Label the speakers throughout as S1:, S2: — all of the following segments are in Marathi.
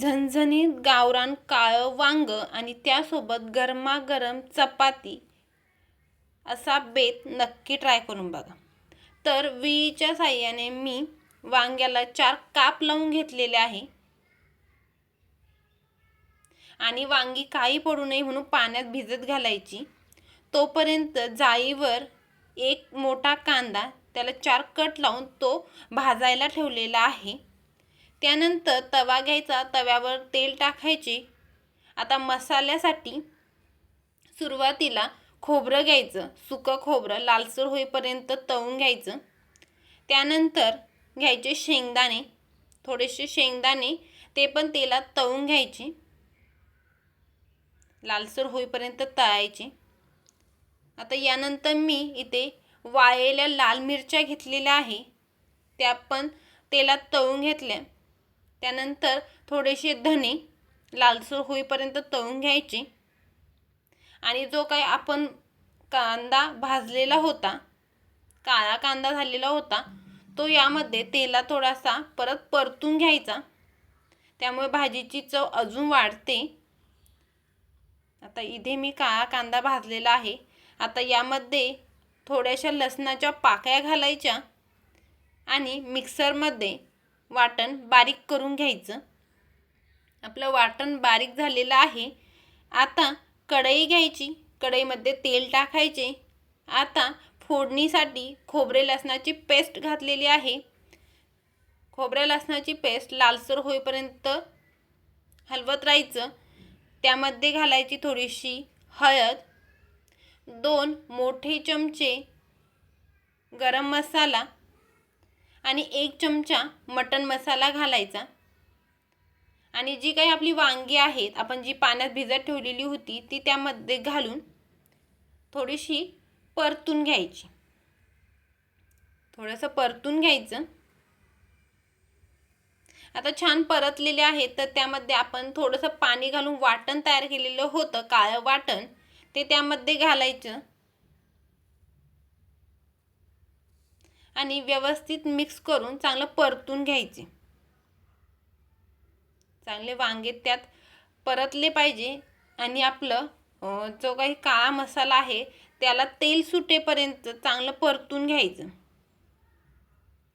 S1: झणझणीत गावरान काळं वांग आणि त्यासोबत गरमागरम चपाती असा बेत नक्की ट्राय करून बघा. तर विळीच्या साह्याने मी वांग्याला चार काप लावून घेतलेले आहे. आणि वांगी काही पडू नये म्हणून पाण्यात भिजत घालायची. तोपर्यंत जाळीवर एक मोठा कांदा त्याला चार कट लावून तो भाजायला ठेवलेला आहे. त्यानंतर तवा घ्यायचा. तव्यावर तेल टाकायचे. आता मसाल्यासाठी सुरुवातीला खोबरं घ्यायचं. सुकं खोबरं लालसर होईपर्यंत तळून घ्यायचं. त्यानंतर घ्यायचे शेंगदाणे. थोडेसे शेंगदाणे ते पण तेलात तळून घ्यायचे. लालसर होईपर्यंत तळायचे. आता यानंतर मी इथे वाळलेल्या लाल मिरच्या घेतलेल्या आहे. त्या पण तेलात तळून घेतल्या. त्यानंतर थोडेसे धने लालसर होईपर्यंत तळून घ्यायचे. आणि जो काही आपण कांदा भाजलेला होता काळा कांदा झालेला होता तो यामध्ये तेला थोडासा परत परतून घ्यायचा. त्यामुळे भाजीची चव अजून वाढते. आता इथे मी काळा कांदा भाजलेला आहे. आता यामध्ये थोड्याशा लसणाच्या पाकळ्या घालायच्या आणि मिक्सरमध्ये वाटण बारीक करून घ्यायचं. आपलं वाटण बारीक झालेलं आहे. आता कढई घ्यायची. कढईमध्ये तेल टाकायचे. आता फोडणीसाठी खोबरे लसणाची पेस्ट घातलेली आहे. खोबऱ्या लसणाची पेस्ट लालसर होईपर्यंत हलवत राहायचं. त्यामध्ये घालायची थोडीशी हळद दोन मोठे चमचे गरम मसाला आणि एक चमचा मटन मसाला घालायचा. आणि जी काही आपली वांगी आहेत आपण जी पाण्यात भिजत ठेवलेली होती ती त्यामध्ये घालून थोडीशी परतून घ्यायची. थोडंसं परतून घ्यायचं. आता छान परतलेले आहेत तर त्यामध्ये आपण थोडंसं पाणी घालून वाटण तयार केलेलं होतं काळं वाटण ते त्यामध्ये घालायचं. आणि व्यवस्थित मिक्स करून चांगलं परतून घ्यायचे. चांगले वांगे त्यात परतले पाहिजे आणि आपलं जो काही काळा मसाला आहे त्याला तेल सुटेपर्यंत चांगलं परतून घ्यायचं.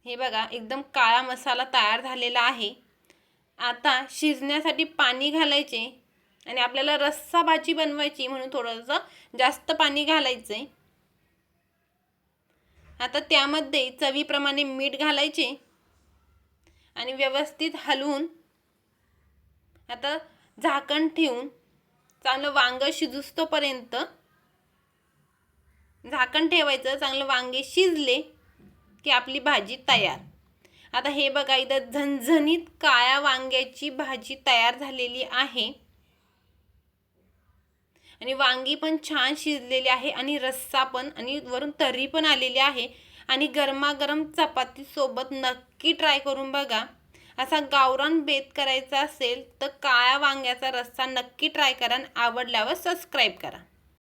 S1: हे बघा एकदम काळा मसाला तयार झालेला आहे. आता शिजण्यासाठी पाणी घालायचे आणि आपल्याला रस्सा भाजी बनवायची म्हणून थोडंसं जास्त पाणी घालायचं आहे आता त्यामध्ये चवीप्रमाणे मीठ घालायचे आणि व्यवस्थित हलवून आता झाकण ठेवून चांगलं वांगं शिजूस्तोपर्यंत झाकण ठेवायचं चांगलं वांगे शिजले की आपली भाजी तयार. आता हे बघा इथं झणझणीत काळ्या वांग्याची भाजी तयार झालेली आहे. आणि वांगी पण छान शिजलेली आहे आणि रस्सा पण आणि वरून तर्री पण आलेली आहे. आणि गरमागरम चपातीसोबत नक्की ट्राय करून बघा. असा गावरान बेत करायचा असेल तर काळ्या वांग्याचा रस्सा नक्की ट्राय करा आणि आवडल्यावर सबस्क्राईब करा.